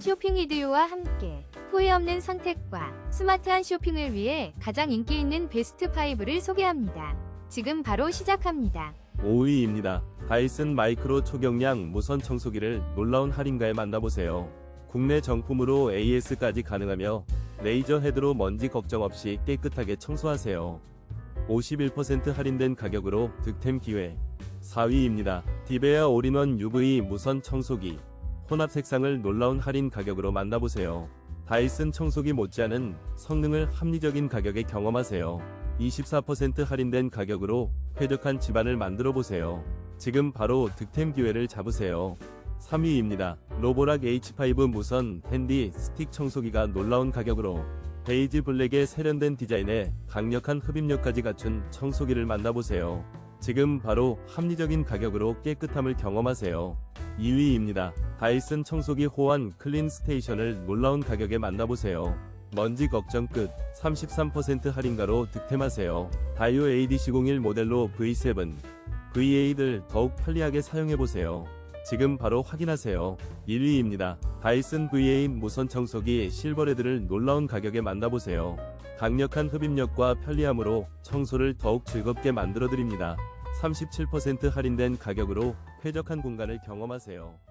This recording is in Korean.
쇼핑 리드요와 함께 후회 없는 선택과 스마트한 쇼핑을 위해 가장 인기 있는 베스트 5를 소개합니다. 지금 바로 시작합니다. 5위입니다. 다이슨 마이크로 초경량 무선 청소기를 놀라운 할인가에 만나보세요. 국내 정품으로 AS까지 가능하며 레이저 헤드로 먼지 걱정 없이 깨끗하게 청소하세요. 51% 할인된 가격으로 득템 기회. 4위입니다. 디베아 올인원 UV 무선 청소기. 혼합 색상을 놀라운 할인 가격으로 만나보세요. 다이슨 청소기 못지않은 성능을 합리적인 가격에 경험하세요. 24% 할인된 가격으로 쾌적한 집안을 만들어 보세요. 지금 바로 득템 기회를 잡으세요. 3위입니다. 로보락 H5 무선 핸디 스틱 청소기가 놀라운 가격으로 베이지 블랙의 세련된 디자인에 강력한 흡입력까지 갖춘 청소기를 만나보세요. 지금 바로 합리적인 가격으로 깨끗함을 경험하세요. 2위입니다. 다이슨 청소기 호환 클린 스테이션을 놀라운 가격에 만나보세요. 먼지 걱정 끝 33% 할인가로 득템하세요. 다이오 ADC01 모델로 V7, V8을 더욱 편리하게 사용해보세요. 지금 바로 확인하세요. 1위입니다. 다이슨 V8 무선 청소기 실버레드를 놀라운 가격에 만나보세요. 강력한 흡입력과 편리함으로 청소를 더욱 즐겁게 만들어드립니다. 37% 할인된 가격으로 쾌적한 공간을 경험하세요.